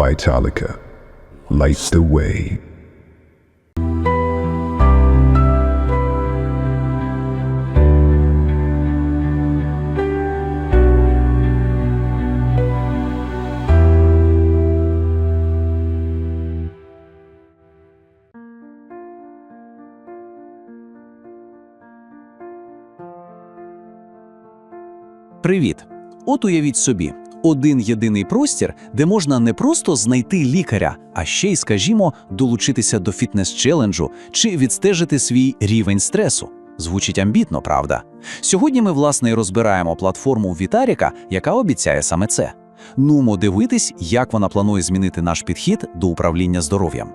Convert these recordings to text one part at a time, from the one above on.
Vitalica. Light the way. Привіт! От уявіть собі, один єдиний простір, де можна не просто знайти лікаря, а ще й, скажімо, долучитися до фітнес-челенджу чи відстежити свій рівень стресу. Звучить амбітно, правда? Сьогодні ми, власне, і розбираємо платформу Вітаріка, яка обіцяє саме це. Нумо дивитись, як вона планує змінити наш підхід до управління здоров'ям.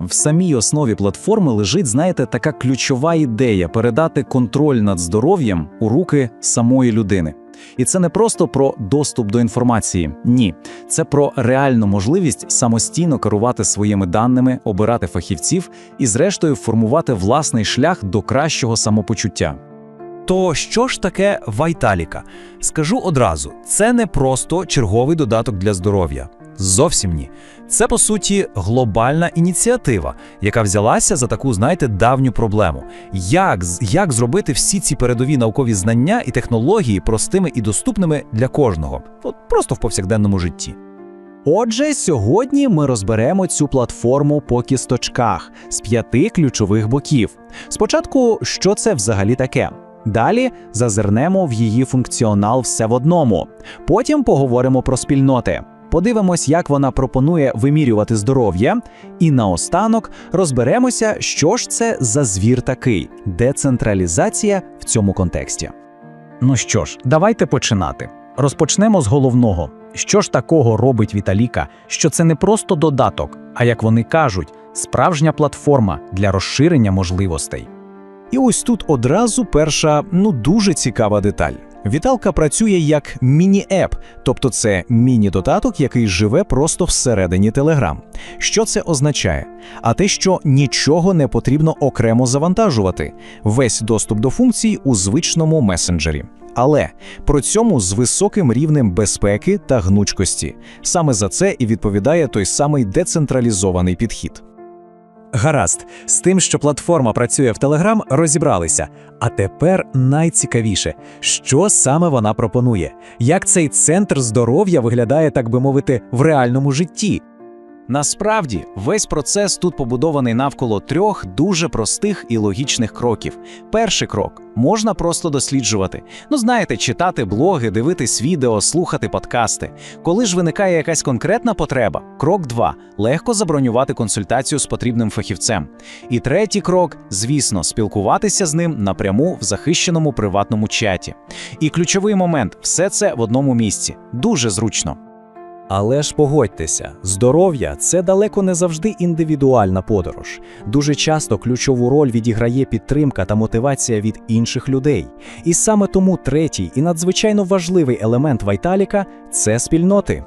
В самій основі платформи лежить, знаєте, така ключова ідея передати контроль над здоров'ям у руки самої людини. І це не просто про доступ до інформації. Ні, це про реальну можливість самостійно керувати своїми даними, обирати фахівців і, зрештою, формувати власний шлях до кращого самопочуття. То що ж таке Вайталіка? Скажу одразу: це не просто черговий додаток для здоров'я. Зовсім ні. Це по суті глобальна ініціатива, яка взялася за таку, знаєте, давню проблему. Як, як зробити всі ці передові наукові знання і технології простими і доступними для кожного, от просто в повсякденному житті. Отже, сьогодні ми розберемо цю платформу по кісточках з п'яти ключових боків. Спочатку, що це взагалі таке? Далі зазирнемо в її функціонал все в одному. Потім поговоримо про спільноти. Подивимось, як вона пропонує вимірювати здоров'я. І наостанок розберемося, що ж це за звір такий децентралізація в цьому контексті. Ну що ж, давайте починати. Розпочнемо з головного. Що ж такого робить Віталіка, що це не просто додаток, а як вони кажуть, справжня платформа для розширення можливостей. І ось тут одразу перша, ну дуже цікава деталь. Віталка працює як міні-еп, тобто це міні-додаток, який живе просто всередині Телеграм. Що це означає? А те, що нічого не потрібно окремо завантажувати, весь доступ до функцій у звичному месенджері. Але при цьому з високим рівнем безпеки та гнучкості. Саме за це і відповідає той самий децентралізований підхід. Гаразд, з тим, що платформа працює в Телеграм, розібралися. А тепер найцікавіше, що саме вона пропонує, як цей центр здоров'я виглядає, так би мовити, в реальному житті. Насправді, весь процес тут побудований навколо трьох дуже простих і логічних кроків. Перший крок можна просто досліджувати. Ну, знаєте, читати блоги, дивитись відео, слухати подкасти. Коли ж виникає якась конкретна потреба, крок 2 легко забронювати консультацію з потрібним фахівцем. І третій крок, звісно, спілкуватися з ним напряму в захищеному приватному чаті. І ключовий момент все це в одному місці. Дуже зручно. Але ж погодьтеся, здоров'я це далеко не завжди індивідуальна подорож. Дуже часто ключову роль відіграє підтримка та мотивація від інших людей. І саме тому третій і надзвичайно важливий елемент Вайталіка це спільноти.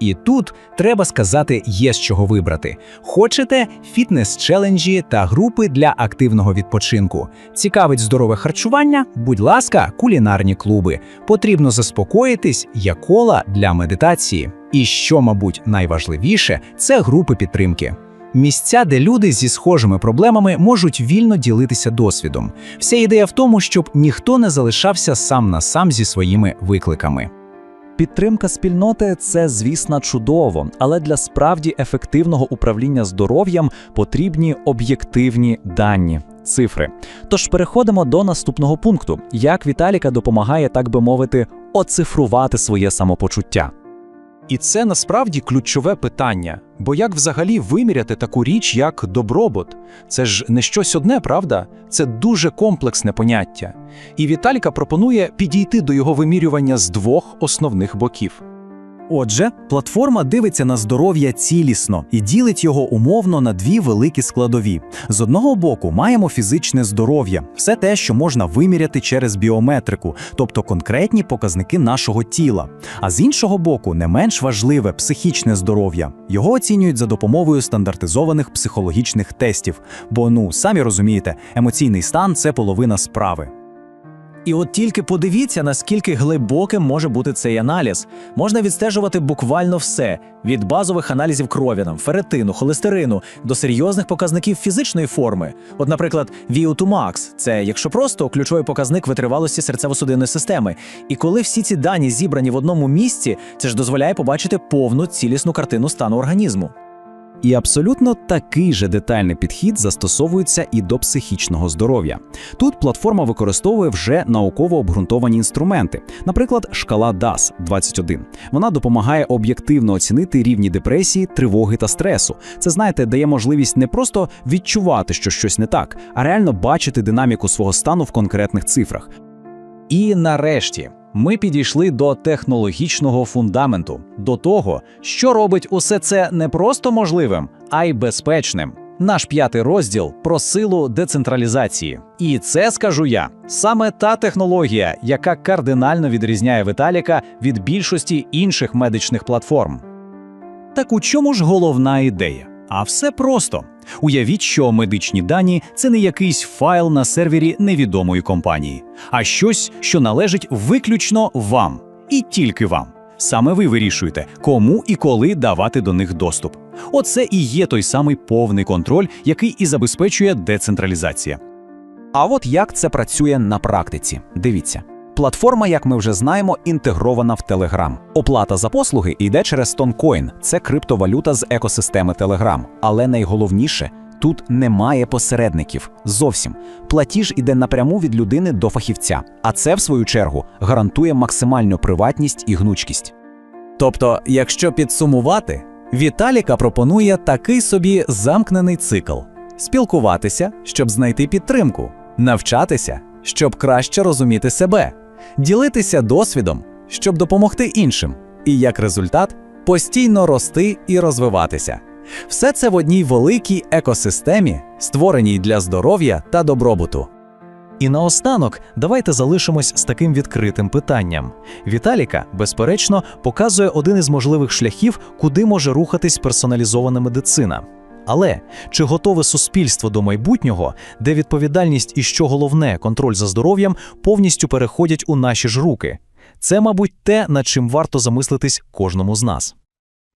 І тут треба сказати, є з чого вибрати. Хочете фітнес-челенджі та групи для активного відпочинку. Цікавить здорове харчування? Будь ласка, кулінарні клуби. Потрібно заспокоїтись, є кола для медитації. І що, мабуть, найважливіше, це групи підтримки. Місця, де люди зі схожими проблемами можуть вільно ділитися досвідом. Вся ідея в тому, щоб ніхто не залишався сам на сам зі своїми викликами. Підтримка спільноти це, звісно, чудово, але для справді ефективного управління здоров'ям потрібні об'єктивні дані. Цифри. Тож переходимо до наступного пункту: як Віталіка допомагає, так би мовити, оцифрувати своє самопочуття. І це насправді ключове питання. Бо як взагалі виміряти таку річ, як добробут? Це ж не щось одне, правда? Це дуже комплексне поняття. І Віталіка пропонує підійти до його вимірювання з двох основних боків. Отже, платформа дивиться на здоров'я цілісно і ділить його умовно на дві великі складові. З одного боку, маємо фізичне здоров'я, все те, що можна виміряти через біометрику, тобто конкретні показники нашого тіла. А з іншого боку, не менш важливе психічне здоров'я. Його оцінюють за допомогою стандартизованих психологічних тестів. Бо, ну самі розумієте, емоційний стан це половина справи. І от тільки подивіться, наскільки глибоким може бути цей аналіз. Можна відстежувати буквально все: від базових аналізів крові, нам, феретину, холестерину до серйозних показників фізичної форми. От, наприклад, VO2 max – це, якщо просто, ключовий показник витривалості серцево-судинної системи. І коли всі ці дані зібрані в одному місці, це ж дозволяє побачити повну цілісну картину стану організму. І абсолютно такий же детальний підхід застосовується і до психічного здоров'я. Тут платформа використовує вже науково обґрунтовані інструменти, наприклад, шкала DAS 21. Вона допомагає об'єктивно оцінити рівні депресії, тривоги та стресу. Це знаєте, дає можливість не просто відчувати, що щось не так, а реально бачити динаміку свого стану в конкретних цифрах. І нарешті ми підійшли до технологічного фундаменту, до того, що робить усе це не просто можливим, а й безпечним. Наш п'ятий розділ про силу децентралізації. І це скажу я саме та технологія, яка кардинально відрізняє Виталіка від більшості інших медичних платформ. Так у чому ж головна ідея? А все просто. Уявіть, що медичні дані це не якийсь файл на сервері невідомої компанії, а щось, що належить виключно вам і тільки вам. Саме ви вирішуєте, кому і коли давати до них доступ. Оце і є той самий повний контроль, який і забезпечує децентралізація. А от як це працює на практиці? Дивіться. Платформа, як ми вже знаємо, інтегрована в Telegram. Оплата за послуги йде через Toncoin. Це криптовалюта з екосистеми Telegram. Але найголовніше тут немає посередників. Зовсім платіж іде напряму від людини до фахівця. А це, в свою чергу, гарантує максимальну приватність і гнучкість. Тобто, якщо підсумувати, Віталіка пропонує такий собі замкнений цикл: спілкуватися, щоб знайти підтримку, навчатися, щоб краще розуміти себе, ділитися досвідом, щоб допомогти іншим, і як результат постійно рости і розвиватися. Все це в одній великій екосистемі, створеній для здоров'я та добробуту. І наостанок давайте залишимось з таким відкритим питанням. Віталіка, безперечно, показує один із можливих шляхів, куди може рухатись персоналізована медицина. Але чи готове суспільство до майбутнього, де відповідальність і що головне, контроль за здоров'ям повністю переходять у наші ж руки? Це, мабуть, те, над чим варто замислитись кожному з нас.